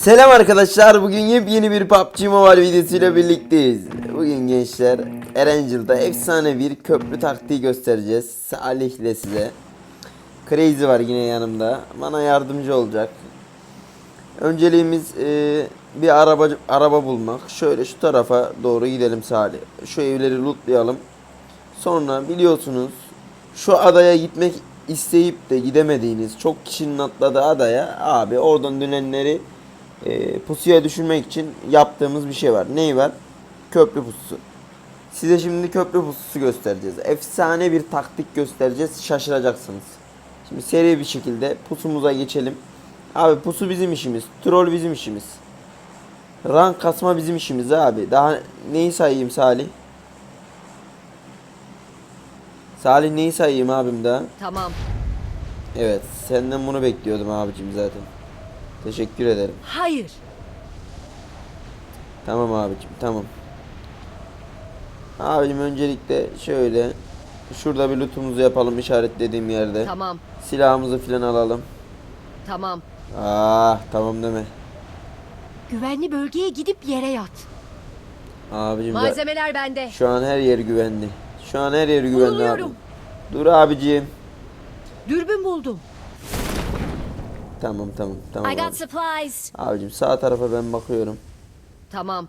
Selam arkadaşlar. Bugün yepyeni bir PUBG Mobile videosuyla birlikteyiz. Bugün gençler Erangel'da efsane bir köprü taktiği göstereceğiz. Salih ile size. Crazy var yine yanımda. Bana yardımcı olacak. Önceliğimiz e, bir araba araba bulmak. Şöyle şu tarafa doğru gidelim Salih. Şu evleri lootlayalım. Sonra biliyorsunuz şu adaya gitmek isteyip de gidemediğiniz çok kişinin atladığı adaya abi oradan dönenleri e, pusuya düşürmek için yaptığımız bir şey var. Neyi var? Köprü pususu. Size şimdi köprü pususu göstereceğiz. Efsane bir taktik göstereceğiz. Şaşıracaksınız. Şimdi seri bir şekilde pusumuza geçelim. Abi pusu bizim işimiz. Troll bizim işimiz. Rank kasma bizim işimiz abi. Daha neyi sayayım Salih? Salih neyi sayayım abim daha? Tamam. Evet, senden bunu bekliyordum abicim zaten. Teşekkür ederim. Hayır. Tamam abicim, tamam. Abicim öncelikle şöyle şurada bir lootumuzu yapalım işaretlediğim yerde. Tamam. Silahımızı filan alalım. Tamam. Ah, tamam deme. Güvenli bölgeye gidip yere yat. Abicim Malzemeler bende. şu an her yer güvenli. Şu an her yer güvenli abi. Bulunuyorum. Dur abicim. Dürbün buldum. Tamam tamam tamam. I got Abi. supplies. Abicim sağ tarafa ben bakıyorum. Tamam.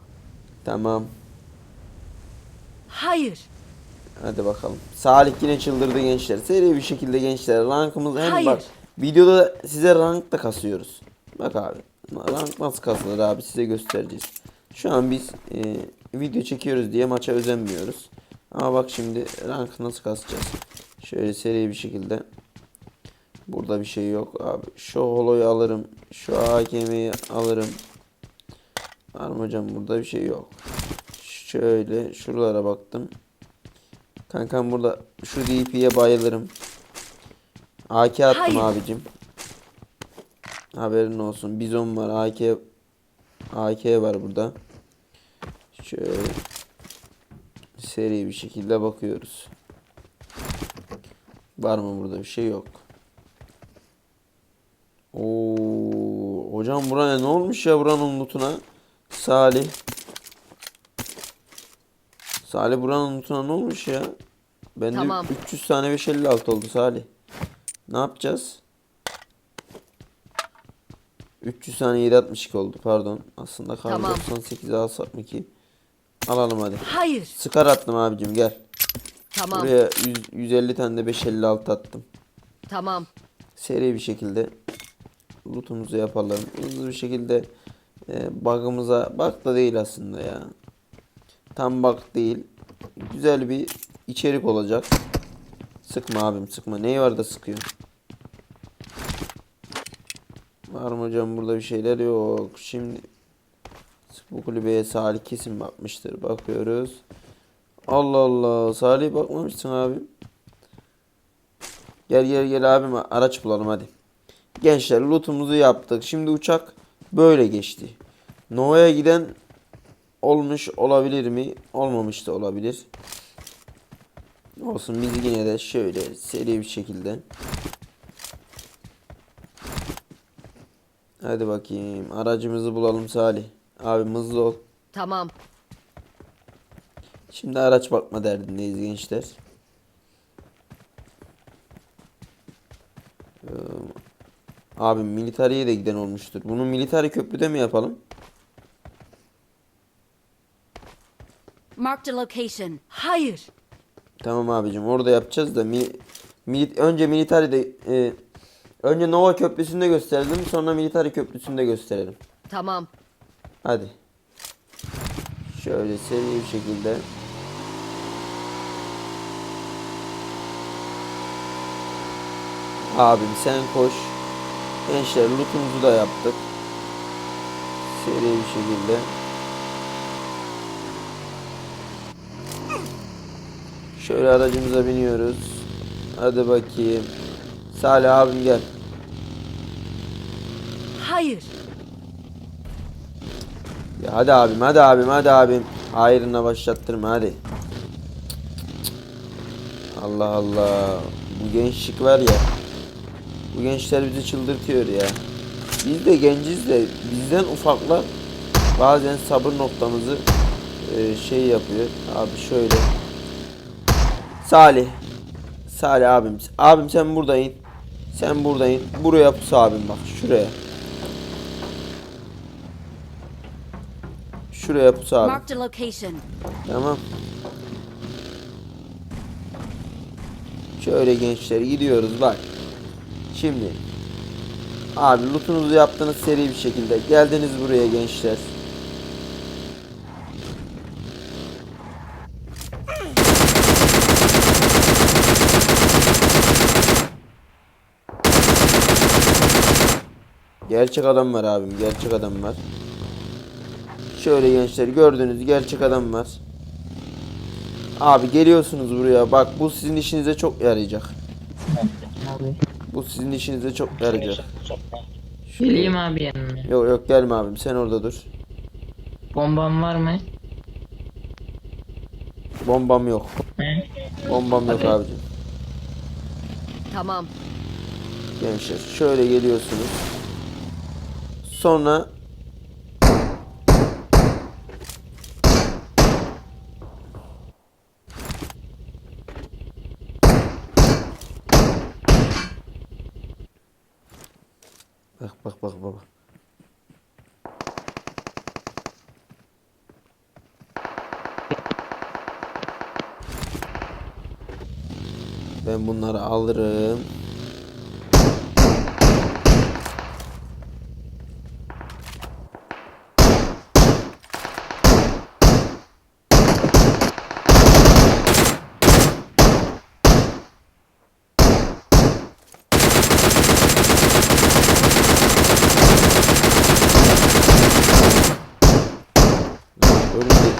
Tamam. Hayır. Hadi bakalım. Salih yine çıldırdı gençler. Seri bir şekilde gençler. Rankımız hem Hayır. bak. Videoda size rank da kasıyoruz. Bak abi. Rank nasıl kasılır abi size göstereceğiz. Şu an biz e, video çekiyoruz diye maça özenmiyoruz. Ama bak şimdi rank nasıl kasacağız. Şöyle seri bir şekilde. Burada bir şey yok abi. Şu holoyu alırım. Şu AKM'yi alırım. Var mı hocam burada bir şey yok. Şöyle şuralara baktım. Kankam burada şu DP'ye bayılırım. AK attım Hayır. abicim. Haberin olsun. Bizon var. AK AK var burada. Şöyle seri bir şekilde bakıyoruz. Var mı burada bir şey yok. Oo, hocam buraya ne olmuş ya buranın lootuna? Salih. Salih buranın lootuna ne olmuş ya? Bende Tamam. 300 tane 556 oldu Salih. Ne yapacağız? 300 tane 762 oldu pardon. Aslında kar Tamam. 98 alsak mı ki? Alalım hadi. Hayır. Sıkar attım abicim gel. Tamam. Buraya 100, 150 tane de 556 attım. Tamam. Seri bir şekilde lootumuzu yapalım. Hızlı bir şekilde e, bug'ımıza bug da değil aslında ya. Tam bug değil. Güzel bir içerik olacak. Sıkma abim sıkma. Neyi var da sıkıyor? Var mı hocam burada bir şeyler yok. Şimdi bu kulübeye Salih kesin bakmıştır. Bakıyoruz. Allah Allah. Salih bakmamışsın abim. Gel gel gel abim araç bulalım hadi. Gençler lootumuzu yaptık. Şimdi uçak böyle geçti. Nova'ya giden olmuş olabilir mi? Olmamış da olabilir. Olsun biz yine de şöyle seri bir şekilde. Hadi bakayım aracımızı bulalım Salih. Abim hızlı ol. Tamam. Şimdi araç bakma derdindeyiz gençler. Abi militariye de giden olmuştur. Bunu militari köprüde mi yapalım? Marked a location. Hayır. Tamam abicim orada yapacağız da mi, mili- önce militari de e, önce Nova köprüsünde gösterelim sonra militari köprüsünde gösterelim. Tamam. Hadi. Şöyle seri bir şekilde. Abim sen koş. Gençler lootumuzu da yaptık. Seri bir şekilde. Şöyle aracımıza biniyoruz. Hadi bakayım. Salih abim gel. Hayır. Ya hadi abim hadi abim hadi abim. Hayrına başlattırma hadi. Allah Allah. Bu gençlik var ya. Bu gençler bizi çıldırtıyor ya. Biz de genciz de bizden ufaklar bazen sabır noktamızı e, şey yapıyor. Abi şöyle. Salih. Salih abim. Abim sen burada in. Sen burada in. Buraya pus abim bak. Şuraya. Şuraya pus abi. Tamam. Şöyle gençler gidiyoruz bak. Şimdi abi lootunuzu yaptınız seri bir şekilde. Geldiniz buraya gençler. Gerçek adam var abim. Gerçek adam var. Şöyle gençler gördüğünüz gerçek adam var. Abi geliyorsunuz buraya. Bak bu sizin işinize çok yarayacak. Abi. Bu sizin işinize çok yarayacak. Geleyim abi yanına. Yok yok gelme abim sen orada dur. Bombam var mı? Bombam yok. He? Bombam yok Hadi. abicim. Tamam. Gençler şöyle geliyorsunuz. Sonra Bak bak bak baba. Ben bunları alırım. Önümdeki,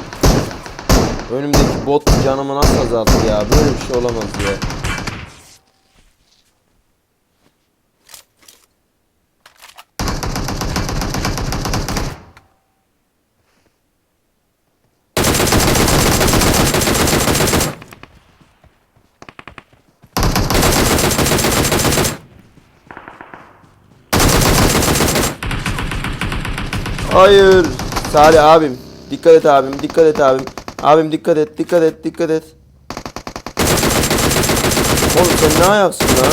önümdeki bot canımı nasıl azalttı ya? Böyle bir şey olamaz ya. Hayır. Salih abim. Dikkat et abim. Dikkat et abim. Abim dikkat et. Dikkat et. Dikkat et. Oğlum sen ne ayaksın lan?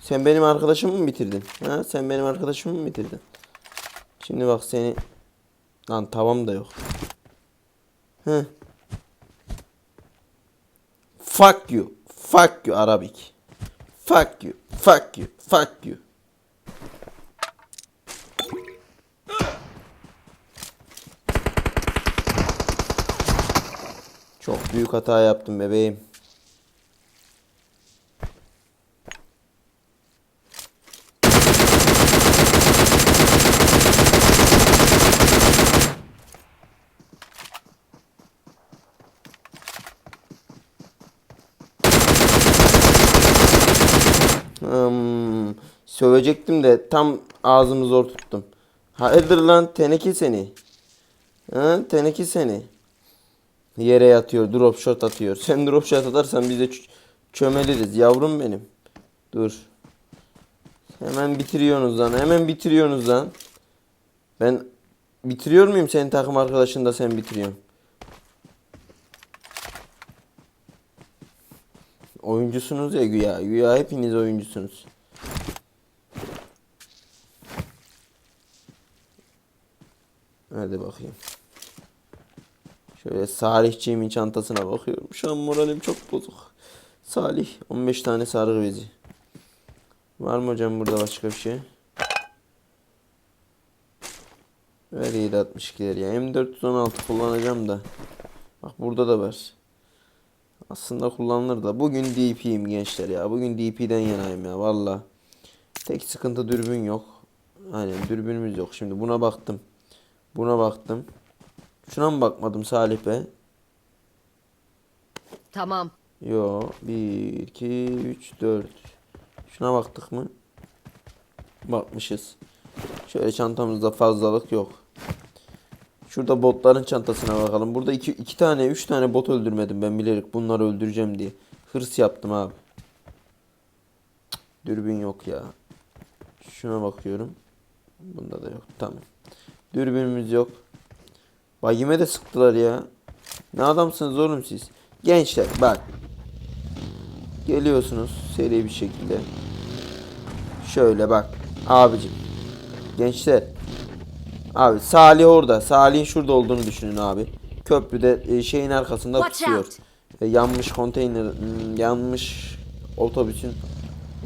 Sen benim arkadaşımı mı bitirdin? Ha? Sen benim arkadaşımı mı bitirdin? Şimdi bak seni... Lan tavam da yok. Hı. Fuck you. Fuck you Arabik. Fuck you. Fuck you. Fuck you. Çok büyük hata yaptım bebeğim. Sövecektim de tam ağzımı zor tuttum. Hayırdır lan teneke seni. Ha, teneke seni. Yere yatıyor, drop shot atıyor. Sen drop shot atarsan biz de çömeliriz yavrum benim. Dur. Hemen bitiriyorsunuz lan. Hemen bitiriyorsunuz lan. Ben bitiriyor muyum senin takım arkadaşın da sen bitiriyorsun. Oyuncusunuz ya güya. Güya hepiniz oyuncusunuz. Hadi bakayım. Şöyle Salihciğimin çantasına bakıyorum. Şu an moralim çok bozuk. Salih 15 tane sargı bezi. Var mı hocam burada başka bir şey? Ver 762'leri ya. M416 kullanacağım da. Bak burada da var. Aslında kullanılır da. Bugün DP'yim gençler ya. Bugün DP'den yanayım ya valla. Tek sıkıntı dürbün yok. Aynen dürbünümüz yok. Şimdi buna baktım. Buna baktım. Şuna mı bakmadım Salih Bey? Tamam. Yo. 1, 2, 3, 4. Şuna baktık mı? Bakmışız. Şöyle çantamızda fazlalık yok. Şurada botların çantasına bakalım. Burada iki, iki tane, üç tane bot öldürmedim ben bilerek bunları öldüreceğim diye. Hırs yaptım abi. Dürbün yok ya. Şuna bakıyorum. Bunda da yok. Tamam. Dürbünümüz yok. Bagime de sıktılar ya. Ne adamsınız oğlum siz? Gençler bak. Geliyorsunuz seri bir şekilde. Şöyle bak. Abicim. Gençler. Abi Salih orada. Salih'in şurada olduğunu düşünün abi. Köprüde e, şeyin arkasında pusuyor. E, yanmış konteyner, yanmış otobüsün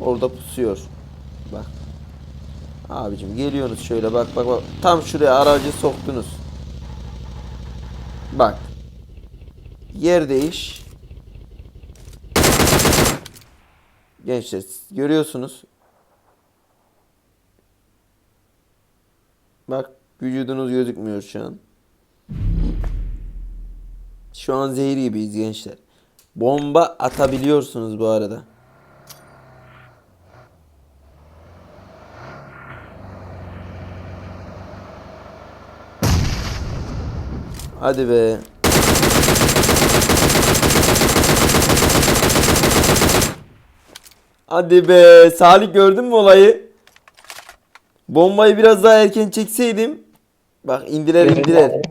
orada pusuyor. Bak. Abicim geliyorsunuz şöyle bak bak bak. Tam şuraya aracı soktunuz. Bak. Yer değiş. Gençler görüyorsunuz. Bak vücudunuz gözükmüyor şu an. Şu an zehir gibiyiz gençler. Bomba atabiliyorsunuz bu arada. Hadi be. Hadi be. Salih gördün mü olayı? Bombayı biraz daha erken çekseydim. Bak indiler indiler.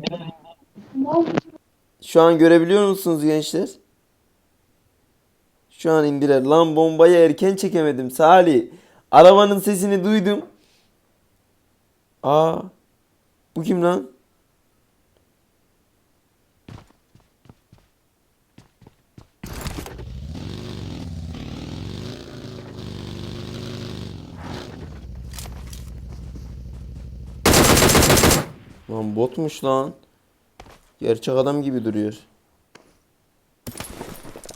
Şu an görebiliyor musunuz gençler? Şu an indiler. Lan bombayı erken çekemedim Salih. Arabanın sesini duydum. Aa. Bu kim lan? Lan botmuş lan. Gerçek adam gibi duruyor.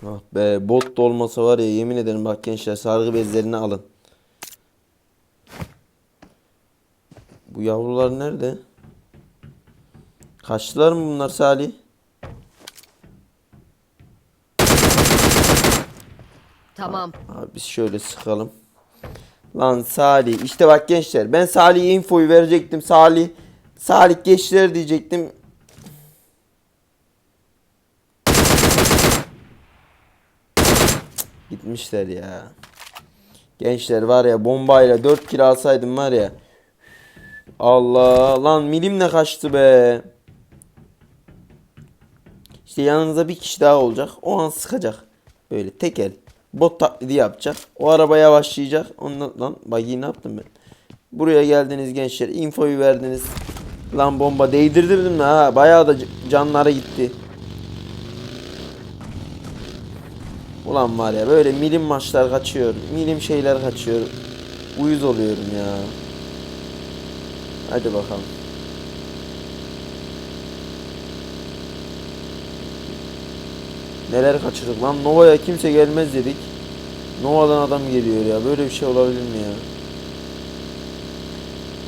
Ah be bot da olmasa var ya yemin ederim bak gençler sargı bezlerini alın. Bu yavrular nerede? Kaçtılar mı bunlar Salih? Tamam. Abi biz şöyle sıkalım. Lan Salih işte bak gençler ben Salih'e infoyu verecektim. Salih Salih geçtiler diyecektim. Gitmişler ya. Gençler var ya bombayla 4 kilo alsaydım var ya. Allah lan milimle kaçtı be. İşte yanınızda bir kişi daha olacak. O an sıkacak. Böyle tek el. Bot taklidi yapacak. O araba yavaşlayacak. Ondan lan buggy'i ne yaptım ben? Buraya geldiniz gençler. Infoyu verdiniz. Lan bomba değdirdim mi ha? Bayağı da c- canları gitti. Ulan var ya böyle milim maçlar kaçıyor. Milim şeyler kaçıyor. Uyuz oluyorum ya. Hadi bakalım. Neler kaçırdık lan Nova'ya kimse gelmez dedik. Nova'dan adam geliyor ya. Böyle bir şey olabilir mi ya?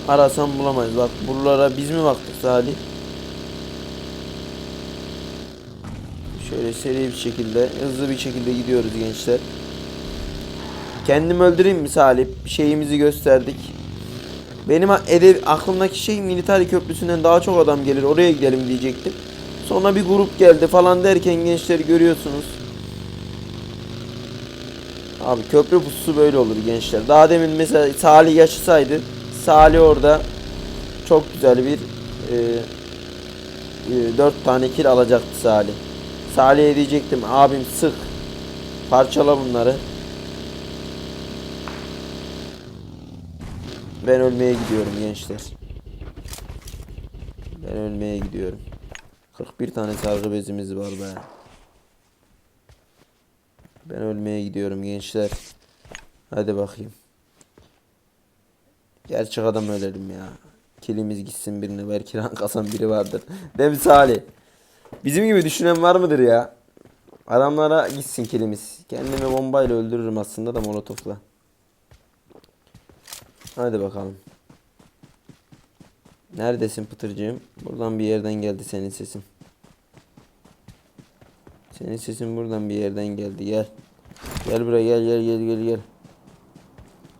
Arasam bulamayız. Bak buralara biz mi baktık Salih? Şöyle seri bir şekilde, hızlı bir şekilde gidiyoruz gençler. Kendimi öldüreyim mi Salih? Şeyimizi gösterdik. Benim edev, aklımdaki şey Militari Köprüsü'nden daha çok adam gelir. Oraya gidelim diyecektim. Sonra bir grup geldi falan derken gençleri görüyorsunuz. Abi köprü pususu böyle olur gençler. Daha demin mesela Salih yaşasaydı Salih orada çok güzel bir e, e, 4 tane kill alacaktı Salih. Salih'e diyecektim abim sık parçala bunları. Ben ölmeye gidiyorum gençler. Ben ölmeye gidiyorum. 41 tane sargı bezimiz var be. Ben ölmeye gidiyorum gençler. Hadi bakayım. Gerçek adam ölelim ya. Kilimiz gitsin birine. Belki rank kasan biri vardır. Değil Salih? Bizim gibi düşünen var mıdır ya? Adamlara gitsin kilimiz. Kendimi bombayla öldürürüm aslında da molotofla. Hadi bakalım. Neredesin Pıtırcığım? Buradan bir yerden geldi senin sesin. Senin sesin buradan bir yerden geldi. Gel. Gel buraya gel gel gel gel gel.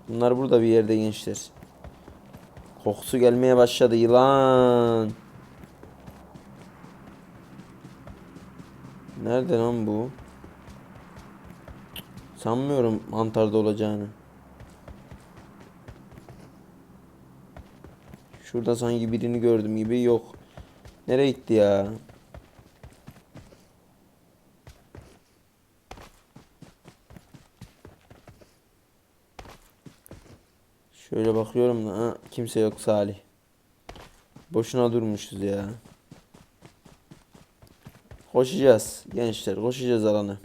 Bunlar burada bir yerde gençler. Kokusu gelmeye başladı yılan. Nerede lan bu? Sanmıyorum mantarda olacağını. Şurada sanki birini gördüm gibi yok. Nereye gitti ya? Şöyle bakıyorum da ha, kimse yok Salih. Boşuna durmuşuz ya. Koşacağız gençler koşacağız alanı.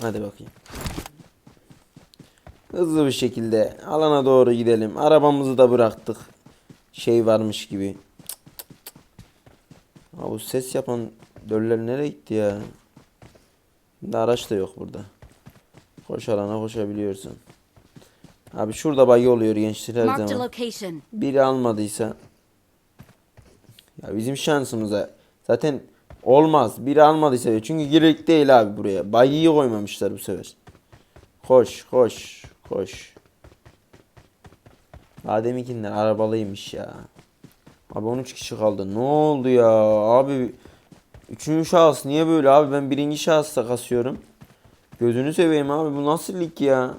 Hadi bakayım. Hızlı bir şekilde alana doğru gidelim. Arabamızı da bıraktık. Şey varmış gibi. Ha bu ses yapan döller nereye gitti ya? Şimdi araç da yok burada. Koş alana koşabiliyorsun. Abi şurada bayı oluyor gençler her zaman. Biri almadıysa ya bizim şansımıza zaten olmaz. Biri almadıysa çünkü gerek değil abi buraya. Bayıyı koymamışlar bu sefer. Koş koş koş. Adem'inkiler arabalıymış ya. Abi 13 kişi kaldı. Ne oldu ya? Abi üçüncü şahıs niye böyle abi? Ben birinci şahısta kasıyorum. Gözünü seveyim abi. Bu nasıl lig ya?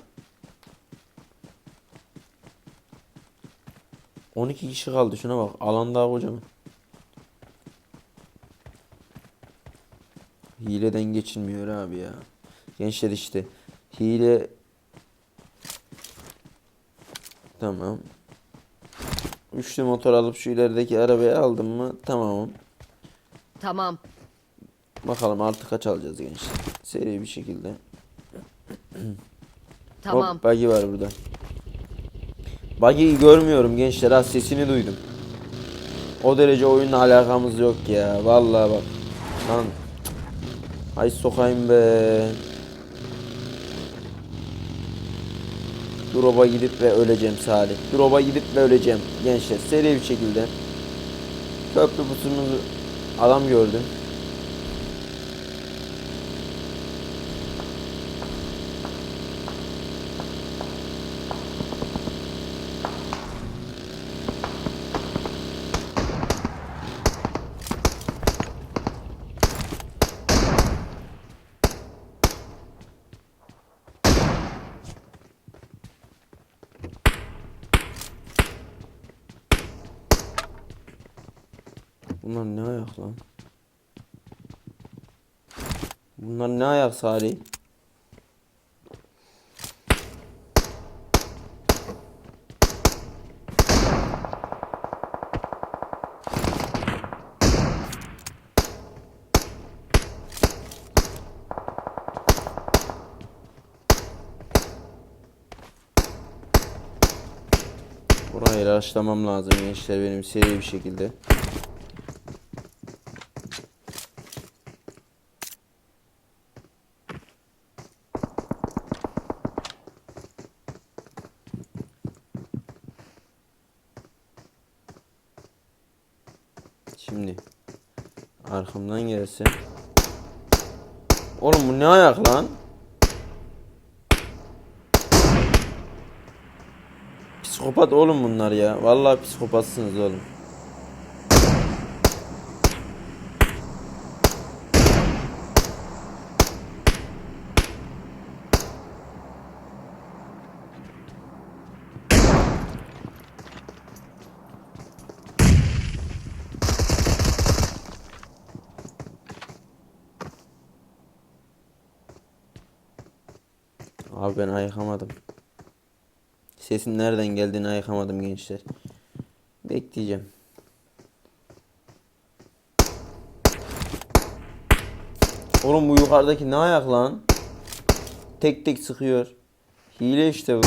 12 kişi kaldı. Şuna bak. Alan daha kocaman. Hileden geçilmiyor abi ya. Gençler işte. Hile Tamam. Üçlü motor alıp şu ilerideki arabayı aldım mı? Tamam. Tamam. Bakalım artık kaç alacağız gençler. Seri bir şekilde. Tamam. Hop buggy var burada. Buggy'yi görmüyorum gençler ha sesini duydum. O derece oyunla alakamız yok ya. Vallahi bak. Lan. Ay sokayım be. Drop'a gidip ve öleceğim Salih. Drop'a gidip ve öleceğim gençler. Seri bir şekilde. Köprü pusumuzu adam gördüm. Bunlar ne ayak lan? Bunlar ne ayak Salih? Burayı raşlamam lazım gençler benim seri bir şekilde. Şimdi arkamdan gelse. Oğlum bu ne ayak lan? Psikopat oğlum bunlar ya. Vallahi psikopatsınız oğlum. Abi ben ayıkamadım. Sesin nereden geldiğini ayıkamadım gençler. Bekleyeceğim. Oğlum bu yukarıdaki ne ayak lan? Tek tek sıkıyor. Hile işte bu.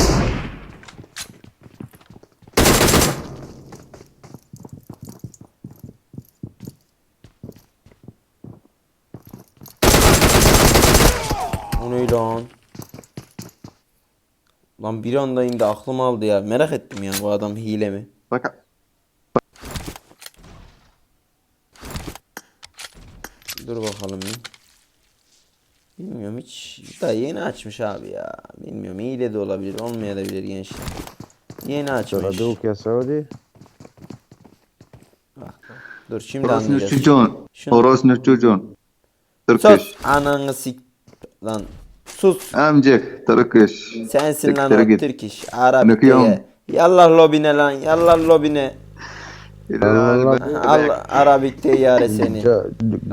O ne lan? Lan bir anda indi aklım aldı ya. Merak ettim ya bu adam hile mi? Bak. Dur bakalım. Bilmiyorum hiç. Da yeni açmış abi ya. Bilmiyorum hile de olabilir olmayabilir gençler. Yeni açmış. Traduk ya Saudi. Dur şimdi Orası anlayacağız. Orası çocuğun. Orası çocuğun. Sus ananı sik. Lan Sus. Amcık. Turkish. Sensin lan Siktir o git. Türk iş. Arap Nöküyorum. diye. Yallah lobine lan. Yallah lobine. Allah Allah Arabik teyyare seni.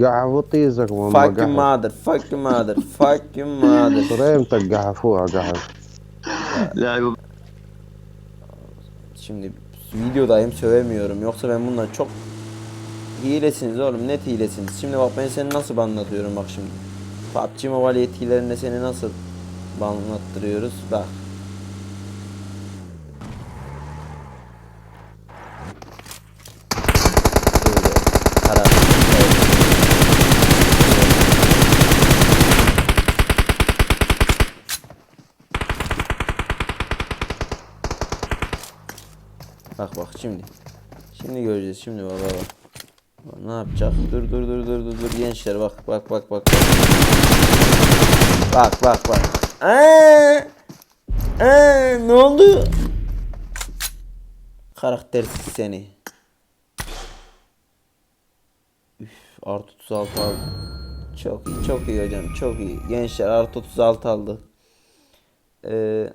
قاع وطيزك والله Fuck your mother. Fuck your mother. Fuck your mother. صريمتك قحفوها قحف لا Şimdi videodayım sövemiyorum. Yoksa ben bundan çok hilesiniz oğlum. Net hilesiniz. Şimdi bak ben seni nasıl anlatıyorum bak şimdi. PUBG Mobile yetkilerinde seni nasıl anlattırıyoruz. Bak. Bak bak şimdi. Şimdi göreceğiz şimdi bak bak. Ne yapacak? Dur dur dur dur dur dur gençler bak bak bak bak. Bak bak bak. Aa! Aa, ne oldu? Karaktersiz seni. Üf, artı 36 aldı. Çok iyi, çok iyi hocam, çok iyi. Gençler artı 36 aldı. Ee,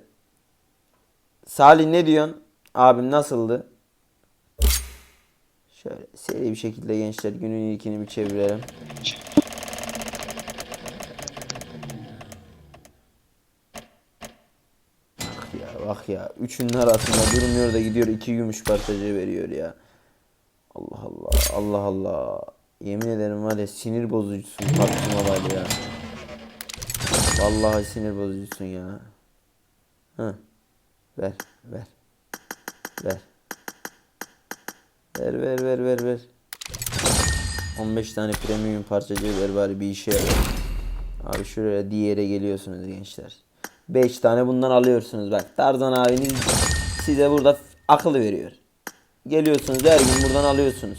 Salih ne diyorsun? Abim nasıldı? Şöyle seri bir şekilde gençler günün ilkini bir çevirelim. Bak ya bak ya. Üçünün arasında durmuyor da gidiyor iki gümüş parçacığı veriyor ya. Allah Allah Allah Allah. Yemin ederim var ya sinir bozucusun PUBG Mobile ya. Vallahi sinir bozucusun ya. Hı. Ver ver. Ver. Ver ver ver ver ver. 15 tane premium parçacığı ver bari bir işe yarar. Abi şuraya diğere geliyorsunuz gençler. 5 tane bundan alıyorsunuz bak. Tarzan abiniz size burada akıl veriyor. Geliyorsunuz her gün buradan alıyorsunuz.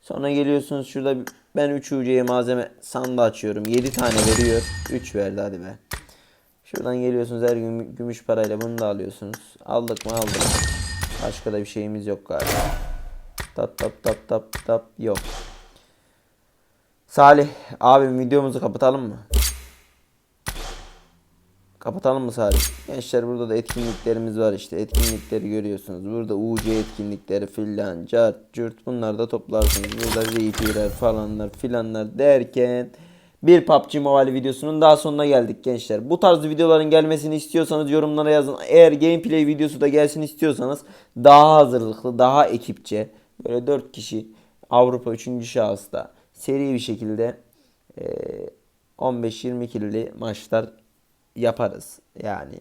Sonra geliyorsunuz şurada ben 3 UC'ye malzeme sandığı açıyorum. 7 tane veriyor. 3 verdi hadi be. Şuradan geliyorsunuz her gün gümüş parayla bunu da alıyorsunuz. Aldık mı aldık. Başka da bir şeyimiz yok galiba. Tap tap tap tap tap yok. Salih abim videomuzu kapatalım mı? Kapatalım mı Salih? Gençler burada da etkinliklerimiz var işte. Etkinlikleri görüyorsunuz. Burada UC etkinlikleri filan, cart, cürt bunlar da toplarsınız. Burada VP'ler falanlar filanlar derken bir PUBG Mobile videosunun daha sonuna geldik gençler. Bu tarz videoların gelmesini istiyorsanız yorumlara yazın. Eğer gameplay videosu da gelsin istiyorsanız daha hazırlıklı, daha ekipçe böyle 4 kişi Avrupa 3. şahısta seri bir şekilde eee 15-20 kiloli maçlar yaparız. Yani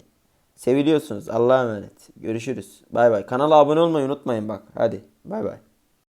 seviliyorsunuz. Allah'a emanet. Görüşürüz. Bay bay. Kanala abone olmayı unutmayın bak. Hadi. Bay bay.